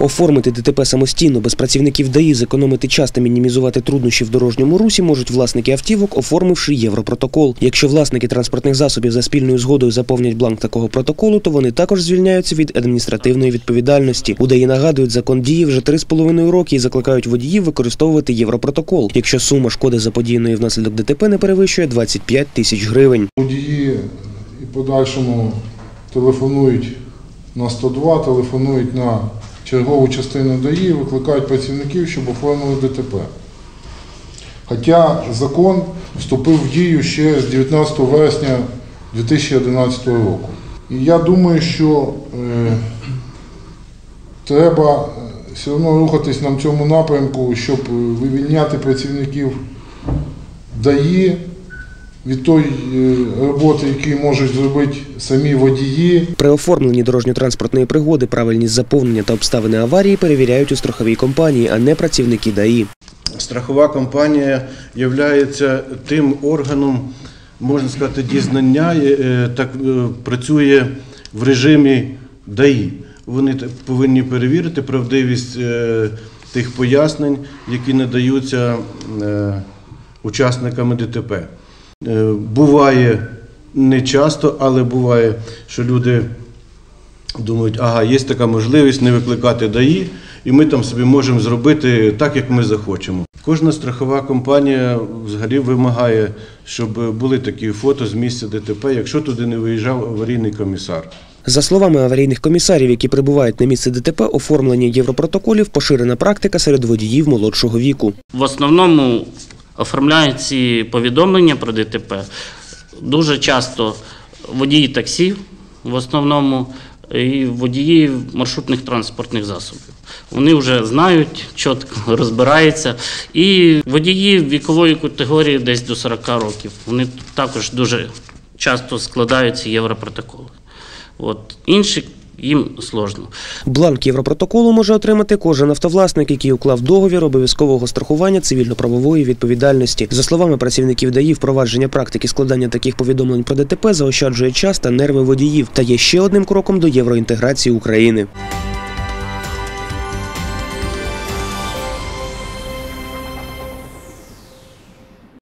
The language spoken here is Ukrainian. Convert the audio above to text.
Оформити ДТП самостійно без працівників ДАІ, зекономити час та мінімізувати труднощі в дорожньому русі можуть власники автівок, оформивши європротокол. Якщо власники транспортних засобів за спільною згодою заповнять бланк такого протоколу, то вони також звільняються від адміністративної відповідальності. У ДАІ нагадують, закон діє вже 3,5 роки і закликають водіїв використовувати європротокол, якщо сума шкоди заподіяної внаслідок ДТП не перевищує 25 тисяч гривень. Водії і подальшому телефонують на 102, телефонують на чергову частину ДАІ, викликають працівників, щоб оформили ДТП. Хоча закон вступив в дію ще з 19 вересня 2011 року. І я думаю, що е, треба е, все одно рухатись на цьому напрямку, щоб е, вивільняти працівників ДАІ від тої е, роботи, яку можуть зробити самі водії. При оформленні дорожньо-транспортної пригоди правильність заповнення та обставини аварії перевіряють у страховій компанії, а не працівники ДАІ. Страхова компанія є тим органом, можна сказати, дізнання, е, так е, працює в режимі ДАІ. Вони повинні перевірити правдивість тих пояснень, які надаються учасниками ДТП. Е, Буває не часто, але буває, що люди думають, ага, є така можливість не викликати ДАІ, і ми там собі можемо зробити так, як ми захочемо. Кожна страхова компанія взагалі вимагає, щоб були такі фото з місця ДТП, якщо туди не виїжджав аварійний комісар. За словами аварійних комісарів, які прибувають на місце ДТП, оформлення європротоколів поширена практика серед водіїв молодшого віку. В основному оформляють ці повідомлення про ДТП дуже часто водії таксі, в основному і водії маршрутних транспортних засобів. Вони вже знають, чітко розбираються. І водії вікової категорії десь до 40 років. Вони також дуже часто складають ці європротоколи. От. Інші їм сложно. Бланк європротоколу може отримати кожен автовласник, який уклав договір обов'язкового страхування цивільно-правової відповідальності. За словами працівників ДАІ, впровадження практики складання таких повідомлень про ДТП заощаджує час та нерви водіїв та є ще одним кроком до євроінтеграції України.